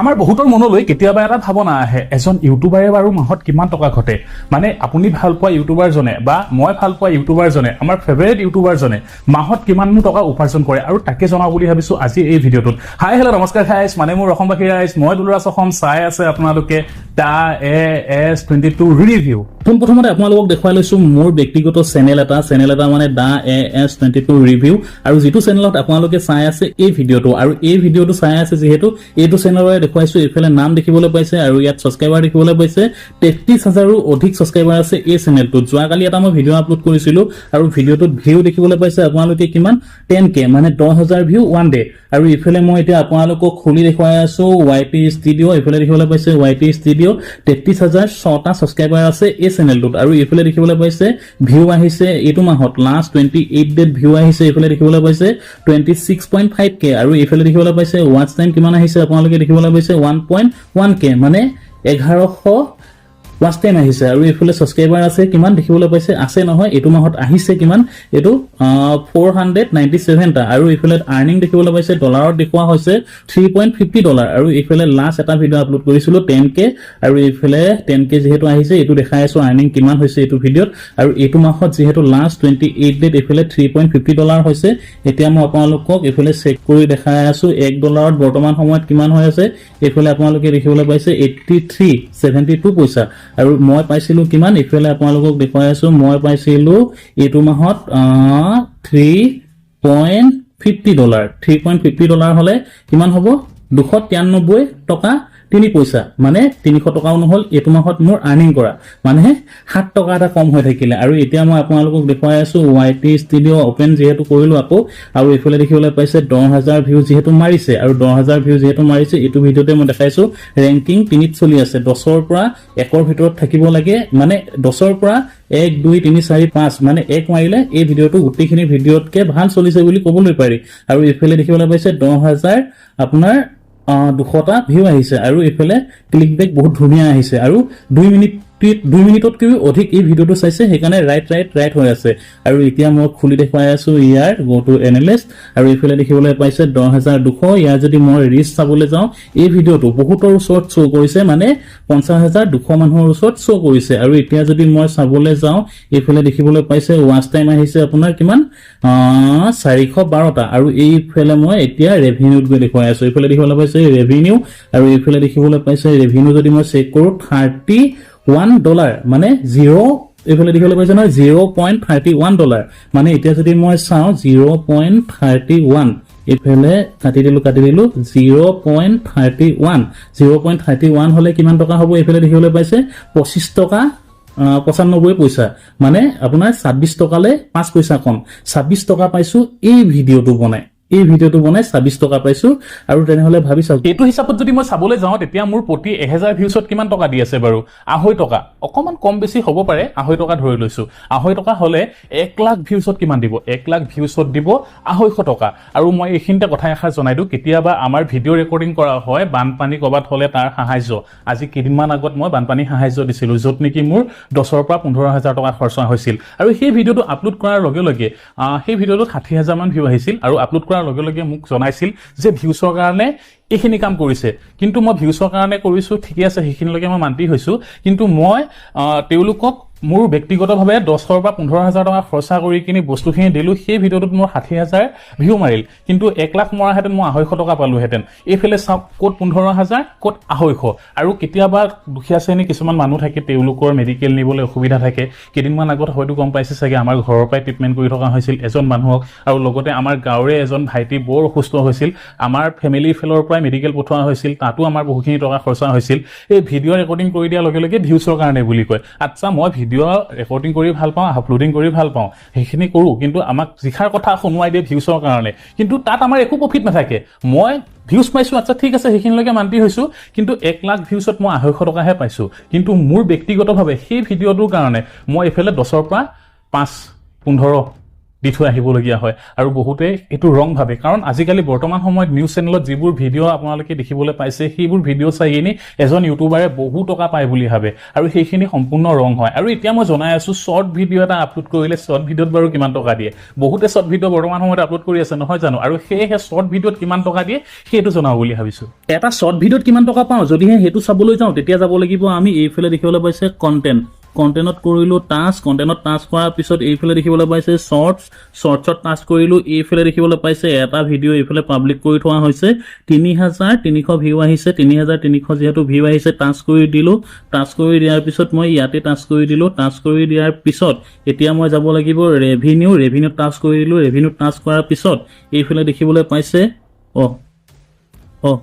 আমাৰ বহুতৰ মনলৈ কেতিয়াবা এটা ভাৱনা আহে এজন ইউটিউবাৰে বাৰু মাহত কিমান টকা ঘটে? মানে আপুনি ভাল পোৱা ইউটিউবাৰজনে বা মই ভাল পোৱা ইউটিউবাৰজনে আমাৰ ফেভাৰেট ইউটিউবাৰজনে মাহত কিমাননো টকা উপাৰ্জন কৰে আৰু তাকে জনাওঁ বুলি ভাবিছো আজি এই ভিডিঅ'টোত। হাই হেল্ল' নমস্কাৰ গাইজ মানে মোৰ অসমবাসী ৰাইজ মই দুলৰাজ অসম চাই আছে আপোনালোকে the A S twenty two review পোনপ্ৰথমতে আপোনালোকক দেখুৱাই লৈছো মোৰ ব্যক্তিগত চেনেল এটা চেনেল এটা মানে the A S twenty two review আৰু যিটো চেনেলত আপোনালোকে চাই আছে এই ভিডিঅ'টো। আৰু এই ভিডিঅ'টো চাই আছে যিহেতু এইটো চেনেলৰে দেখুৱাইছো, এইফালে নাম দেখিবলৈ পাইছে আৰু ইয়াত ছাবস্ক্ৰাইবাৰ দেখিবলৈ পাইছে। তেত্ৰিছ হাজাৰো অধিক ছাবস্ক্ৰাইবাৰ আছে এই চেনেলটোত যোৱাকালি এটা মই ভিডিঅ' আপলোড কৰিছিলো আৰু ভিডিঅ'টোত ভিউ দেখিবলৈ পাইছে আপোনালোকে কিমান? টেন কে মানে দহ হাজাৰ ভিউ ওৱান ডে আৰু ইফালে মই এতিয়া আপোনালোকক খুলি দেখুৱাই আছো ৱাই টি ষ্টুডিঅ' এইফালে দেখিবলৈ পাইছে ৱাই টি ষ্টুডিঅ' তেত্ৰিছ হাজাৰ ছটা ছাবস্ক্ৰাইবাৰ আছে এই চেনেলটোত আৰু এইফালে দেখিবলৈ পাইছে ভিউ আহিছে এইটো মাহত last twenty eight date view আহিছে এইফালে দেখিবলৈ পাইছে twenty six point five K আৰু এইফালে দেখিবলৈ পাইছে ৱাটচ টাইম কিমান আহিছে আপোনালোকে দেখিবলৈ পাইছে ওৱান পইণ্ট ওৱান কে মানে এঘাৰশ ৱাচ টাইম আহিছে আৰু এইফালে ছাবস্ক্ৰাইবাৰ আছে কিমান দেখিবলৈ পাইছে? আছে নহয় এইটো মাহত আহিছে কিমান? এইটো ফ'ৰ হাণ্ড্ৰেড নাইণ্টি ছেভেনটা আৰু এইফালে আৰ্নিং দেখিবলৈ পাইছে ডলাৰত দেখুওৱা হৈছে থ্ৰী পইণ্ট ফিফটি ডলাৰ আৰু এইফালে লাষ্ট এটা ভিডিঅ' আপলোড কৰিছিলোঁ টেন কে আৰু এইফালে টেন কে যিহেতু আহিছে এইটো দেখাই আছো আৰ্নিং কিমান হৈছে এইটো ভিডিঅ'ত। আৰু এইটো মাহত যিহেতু লাষ্ট টুৱেণ্টি এইট ডেট এইফালে থ্ৰী পইণ্ট ফিফটি ডলাৰ হৈছে। এতিয়া মই আপোনালোকক এইফালে চেক কৰি দেখাই আছো এক ডলাৰত বৰ্তমান সময়ত কিমান হৈ আছে। এইফালে আপোনালোকে দেখিবলৈ পাইছে এইট্টি থ্ৰী ছেভেণ্টি টু পইচা। আৰু মই পাইছিলো কিমান? এইফালে আপোনালোকক দেখুৱাই আছো মই পাইছিলো এইটো মাহত three point fifty dollar three point fifty dollar হ'লে কিমান হ'ব? দুশ তিৰান্নব্বৈ টকা তিনি পইচা মানে তিনিশ টকাও নহ'ল এইটো মাহত মোৰ আৰ্নিং কৰা। মানে সাত টকা এটা কম হৈ থাকিলে। আৰু এতিয়া মই আপোনালোকক দেখুৱাই আছো ৱাই টি ষ্টুডিঅ' অপেন যিহেতু কৰিলো আকৌ আৰু এইফালে দেখিবলৈ পাইছে দহ হাজাৰ ভিউ যিহেতু মাৰিছে। আৰু দহ হাজাৰ ভিউ যিহেতু মাৰিছে এইটো ভিডিঅ'তে মই দেখাইছো ৰেংকিং তিনিত চলি আছে। দহৰ পৰা একৰ ভিতৰত থাকিব লাগে মানে দহৰ পৰা এক দুই তিনি চাৰি পাঁচ মানে এক মাৰিলে এই ভিডিঅ'টো গোটেইখিনি ভিডিঅ'তকে ভাল চলিছে বুলি ক'বলৈ পাৰি। আৰু এইফালে দেখিবলৈ পাইছে দহ হাজাৰ আপোনাৰ দুশটা ভিউ আহিছে। আৰু এইফালে ক্লিক বেক বহুত ধুনীয়া আহিছে। আৰু দুই মিনিট দুই মিনিটতকৈও অধিক এই ভিডিঅ'টো চাইছে সেইকাৰণে ৰাইট ৰাইট ৰাইট হৈ আছে। আৰু এতিয়া মই খুলি দেখুৱাই আছো ইয়াৰ গ' টু এনালিষ্ট আৰু এইফালে দেখিবলৈ পাইছে দহ হাজাৰ দুশ। ইয়াৰ যদি মই ৰিচ চাবলৈ যাওঁ এই ভিডিঅ'টো বহুতৰ ওচৰত শ্ব' কৰিছে মানে পঞ্চাছ হাজাৰ দুশ মানুহৰ ওচৰত শ্ব' কৰিছে। আৰু এতিয়া যদি মই চাবলৈ যাওঁ এইফালে দেখিবলৈ পাইছে ৱাচ টাইম আহিছে আপোনাৰ কিমান? চাৰিশ বাৰটা। আৰু এইফালে মই এতিয়া ৰেভিনিউত গৈ দেখুৱাই আছো। এইফালে দেখিবলৈ পাইছে ৰেভিনিউ আৰু এইফালে দেখিবলৈ পাইছে ৰেভিনিউ যদি মই চেক কৰো থাৰ্টি ওৱান ডলাৰ মানে জিৰ' এইফালে দেখিবলৈ পাইছে নহয় zero' point thirty one dollar মানে এতিয়া যদি মই চাওঁ জিৰ' পইণ্ট থাৰ্টি ওৱান এইফালে কাটি দিলো কাটি দিলো zero' point thirty one zero' point thirty one হ'লে কিমান টকা হ'ব এইফালে দেখিবলৈ পাইছে পঁচিছ টকা পঁচানব্বৈ পইচা। মানে আপোনাৰ ছাব্বিছ টকালে পাঁচ পইচা কম। ছাব্বিছ টকা পাইছো, এই ভিডিঅ'টো বনাই। এই ভিডিঅ'টো বনাই ছাব্বিছ টকা পাইছো আৰু তেনেহ'লে ভাবি চাওক। এইটো হিচাপত যদি মই চাবলৈ যাওঁ তেতিয়া মোৰ প্ৰতি এহেজাৰ ভিউচত কিমান টকা দি আছে বাৰু? আঢ়ৈ টকা। অকণমান কম বেছি হ'ব পাৰে আঢ়ৈ টকা ধৰি লৈছো। আঢ়ৈ টকা হ'লে এক লাখ ভিউচত কিমান দিব? এক লাখ ভিউচত দিব আঢ়ৈশ টকা। আৰু মই এইখিনিতে কথা এষাৰ জনাই দিওঁ কেতিয়াবা আমাৰ ভিডিঅ' ৰেকৰ্ডিং কৰা হয় বানপানী ক'ৰবাত হ'লে তাৰ সাহায্য। আজি কেইদিনমান আগত মই বানপানী সাহায্য দিছিলোঁ য'ত নেকি মোৰ দহৰ পৰা পোন্ধৰ হাজাৰ টকা খৰচা হৈছিল। আৰু সেই ভিডিঅ'টো আপলোড কৰাৰ লগে লগে সেই ভিডিঅ'টোত ষাঠি হাজাৰমান ভিউ আহিছিল আৰু আপলোড কৰাৰ লগে লগে মোক জনাইছিল যে ভিউচৰ কাৰণে এইখিনি কাম কৰিছে। কিন্তু মই ভিউচৰ কাৰণে কৰিছোঁ, ঠিকে আছে, সেইখিনিলৈকে মই মান্তি হৈছোঁ। কিন্তু মই তেওঁলোকক মোৰ ব্যক্তিগতভাৱে দহৰ পৰা পোন্ধৰ হাজাৰ টকা খৰচা কৰি কিনি বস্তুখিনি দিলোঁ সেই ভিডিঅ'টোত মোৰ ষাঠি হাজাৰ ভিউ মাৰিল। কিন্তু এক লাখ মৰাহেঁতেন মই আঢ়ৈশ টকা পালোহেঁতেন। এইফালে চাওক ক'ত পোন্ধৰ হাজাৰ ক'ত আঢ়ৈশ। আৰু কেতিয়াবা দুখীয়া শ্ৰেণীৰ কিছুমান মানুহ থাকে তেওঁলোকৰ মেডিকেল নিবলৈ অসুবিধা থাকে। কেইদিনমান আগত হয়তো গম পাইছে চাগে আমাৰ ঘৰৰ পৰাই ট্ৰিটমেণ্ট কৰি থকা হৈছিল এজন মানুহক। আৰু লগতে আমাৰ গাঁৱৰে এজন ভাইটি বৰ অসুস্থ হৈছিল। আমাৰ ফেমিলিৰ ফালৰ পৰাই মেডিকেল পঠোৱা হৈছিল। তাতো আমাৰ বহুখিনি টকা খৰচা হৈছিল। এই ভিডিঅ' ৰেকৰ্ডিং কৰি দিয়াৰ লগে লগে ভিউচৰ কাৰণে বুলি কয়। আচ্ছা মই ভিডিঅ' ৰেকৰ্ডিং কৰি ভাল পাওঁ আপলোডিং কৰি ভাল পাওঁ সেইখিনি কৰোঁ। কিন্তু আমাক যিষাৰ কথা শুনোৱাই দিয়ে ভিউচৰ কাৰণে। কিন্তু তাত আমাৰ একো প্ৰফিট নাথাকে। মই ভিউজ পাইছোঁ আচ্ছা ঠিক আছে সেইখিনিলৈকে মান্তি হৈছোঁ। কিন্তু এক লাখ ভিউচত মই আঢ়ৈশ টকাহে পাইছোঁ। কিন্তু মোৰ ব্যক্তিগতভাৱে সেই ভিডিঅ'টোৰ কাৰণে মই এইফালে দহৰ পৰা পাঁচ পোন্ধৰ দি থৈ আহিবলগীয়া হয়। আৰু বহুতে এইটো ৰং ভাবে। কাৰণ আজিকালি বৰ্তমান সময়ত নিউজ চেনেলত যিবোৰ ভিডিঅ' আপোনালোকে দেখিবলৈ পাইছে সেইবোৰ ভিডিঅ' চাই কিনি এজন ইউটিউবাৰে বহু টকা পায় বুলি ভাবে। আৰু সেইখিনি সম্পূৰ্ণ ৰং হয়। আৰু এতিয়া মই জনাই আছো শ্বৰ্ট ভিডিঅ' এটা আপলোড কৰিলে শ্বৰ্ট ভিডিঅ'ত বাৰু কিমান টকা দিয়ে? বহুতে শ্বৰ্ট ভিডিঅ' বৰ্তমান সময়ত আপলোড কৰি আছে নহয় জানো? আৰু সেয়েহে শ্বৰ্ট ভিডিঅ'ত কিমান টকা দিয়ে সেইটো জনাব বুলি ভাবিছো। এটা শ্বৰ্ট ভিডিঅ'ত কিমান টকা পাওঁ? যদিহে সেইটো চাবলৈ যাওঁ তেতিয়া যাব লাগিব। আমি এইফালে দেখিবলৈ পাইছে কণ্টেণ্ট কণ্টেণ্টত কৰিলোঁ টাচ কণ্টেণ্টত টাচ কৰাৰ পিছত এইফালে দেখিবলৈ পাইছে শ্বৰ্টছ শ্বৰ্টছত টাচ কৰিলোঁ, এইফালে দেখিবলৈ পাইছে এটা ভিডিঅ' এইফালে পাব্লিক কৰি থোৱা হৈছে। তিনি হাজাৰ তিনিশ ভিউ আহিছে, তিনি হাজাৰ তিনিশ যিহেতু ভিউ আহিছে টাচ কৰি দিলোঁ। টাচ কৰি দিয়াৰ পিছত মই ইয়াতে টাচ কৰি দিলোঁ। টাচ কৰি দিয়াৰ পিছত এতিয়া মই যাব লাগিব ৰেভিনিউ ৰেভিনিউত টাচ কৰি দিলোঁ। ৰেভিনিউত টাচ কৰাৰ পিছত এইফালে দেখিবলৈ পাইছে অঁ অঁ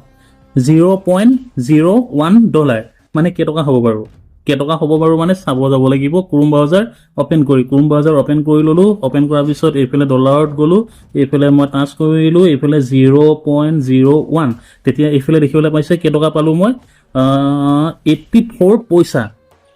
zero' point zero' one dollar মানে কেইটকা হ'ব বাৰু? কেইটকা হ'ব বাৰু মানে চাব যাব লাগিব। ক্ৰোম ব্ৰাউজাৰ অ'পেন কৰি ক্ৰোম ব্ৰাউজাৰ অ'পেন কৰি ল'লোঁ। অ'পেন কৰাৰ পিছত এইফালে ডলাৰত গ'লোঁ। এইফালে মই টাচ কৰিলোঁ এইফালে জিৰ' পইণ্ট জিৰ' ওৱান তেতিয়া এইফালে দেখিবলৈ পাইছে কেইটকা পালোঁ মই? এইট্টি ফ'ৰ পইচা।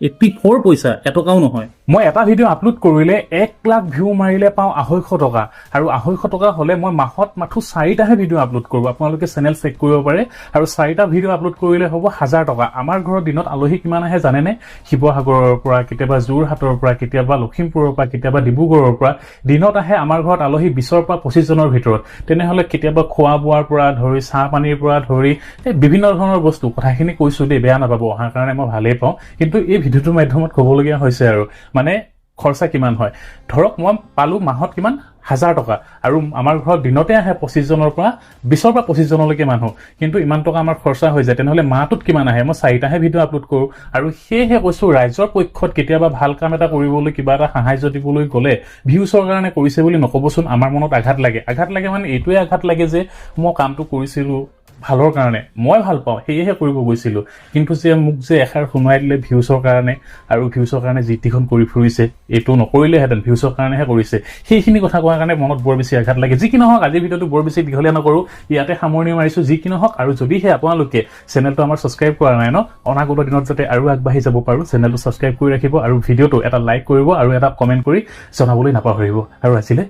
এইট্টি ফ'ৰ পইচা এটকাও নহয়। মই এটা ভিডিঅ' আপলোড কৰিলে এক লাখ ভিউ মাৰিলে পাওঁ আঢ়ৈশ টকা। আৰু আঢ়ৈশ টকা হ'লে মই মাহত মাথো চাৰিটাহে ভিডিঅ' আপলোড কৰোঁ। আপোনালোকে চেনেল চেক কৰিব পাৰে। আৰু চাৰিটা ভিডিঅ' আপলোড কৰিলে হ'ব হাজাৰ টকা। আমাৰ ঘৰৰ দিনত আলহী কিমান আহে জানেনে? শিৱসাগৰৰ পৰা কেতিয়াবা যোৰহাটৰ পৰা কেতিয়াবা লখিমপুৰৰ পৰা কেতিয়াবা ডিব্ৰুগড়ৰ পৰা। দিনত আহে আমাৰ ঘৰত আলহী বিছৰ পৰা পঁচিছজনৰ ভিতৰত। তেনেহ'লে কেতিয়াবা খোৱা বোৱাৰ পৰা ধৰি চাহ পানীৰ পৰা ধৰি এই বিভিন্ন ধৰণৰ বস্তু। কথাখিনি কৈছোঁ দেই বেয়া নাপাব। অহাৰ কাৰণে মই ভালেই পাওঁ। কিন্তু এই ভিডিঅ'টোৰ মাধ্যমত ক'বলগীয়া হৈছে আৰু। মানে খৰচা কিমান হয়? ধৰক মই পালোঁ মাহত কিমান? হাজাৰ টকা। আৰু আমাৰ ঘৰত দিনতে আহে পঁচিছজনৰ পৰা বিছৰ পৰা পঁচিছজনলৈকে মানুহ। কিন্তু ইমান টকা আমাৰ খৰচা হৈ যায়। তেনেহ'লে মাহটোত কিমান আহে? মই চাৰিটাহে ভিডিঅ' আপলোড কৰোঁ। আৰু সেয়েহে কৈছোঁ ৰাইজৰ পক্ষত কেতিয়াবা ভাল কাম এটা কৰিবলৈ কিবা এটা সাহাৰ্য দিবলৈ গ'লে ভিউচৰ কাৰণে কৰিছে বুলি নক'বচোন। আমাৰ মনত আঘাত লাগে। আঘাত লাগে মানে এইটোৱে আঘাত লাগে যে মই কামটো কৰিছিলোঁ ভালৰ কাৰণে মই ভাল পাওঁ সেয়েহে কৰিব গৈছিলোঁ। কিন্তু যে মোক যে এষাৰ শুনাই দিলে ভিউচৰ কাৰণে আৰু ভিউচৰ কাৰণে যি টিখন কৰি ফুৰিছে এইটো নকৰিলেহেঁতেন ভিউচৰ কাৰণেহে কৰিছে। সেইখিনি কথা কোৱাৰ কাৰণে মনত বৰ বেছি আঘাত লাগে। যি কি নহওক আজিৰ ভিডিঅ'টো বৰ বেছি দীঘলীয়া নকৰোঁ ইয়াতে সামৰণি মাৰিছোঁ। যি কি নহওক আৰু যদিহে আপোনালোকে চেনেলটো আমাৰ ছাবস্ক্ৰাইব কৰা নাই ন অনাগত দিনত যাতে আৰু আগবাঢ়ি যাব পাৰোঁ চেনেলটো ছাবস্ক্ৰাইব কৰি ৰাখিব আৰু ভিডিঅ'টো এটা লাইক কৰিব আৰু এটা কমেণ্ট কৰি জনাবলৈ নাপাহৰিব। আৰু আজিলৈ